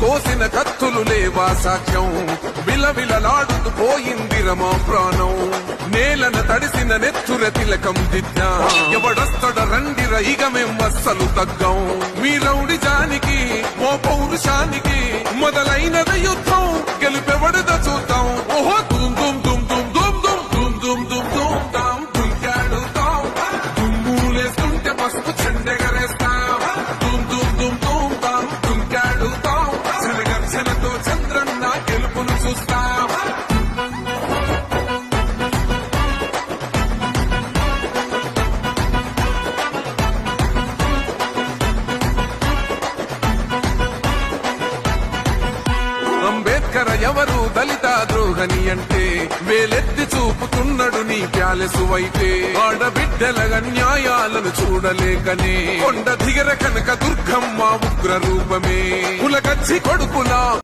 కోసిన కత్తులు లేవా సాక్ష్యం? విలవిలలాడుతూ పోయిందిరమా ప్రాణం. నేలన తడిసిన నెత్తుర తిలకం దిద్దా. ఎవడొస్తడ రండిర ఇక మేం అస్సలు తగ్గం. మీ రౌడి జానికి ఓ పౌరుషానికి మొదలైనది యుద్ధం. గెలుపెవడద చూద్దాం. అంబేద్కర్ ఎవరు దళిత ద్రోహని అంటే వేలెత్తి చూపుతున్నాడు నీ ప్యాలెసు అయితే ఆడబిడ్డల అన్యాయాలను చూడలేకనే. కొండ దిగర కనుక దుర్గమ్మ ఉగ్ర రూపమే. కులకచ్చి కొడుకులా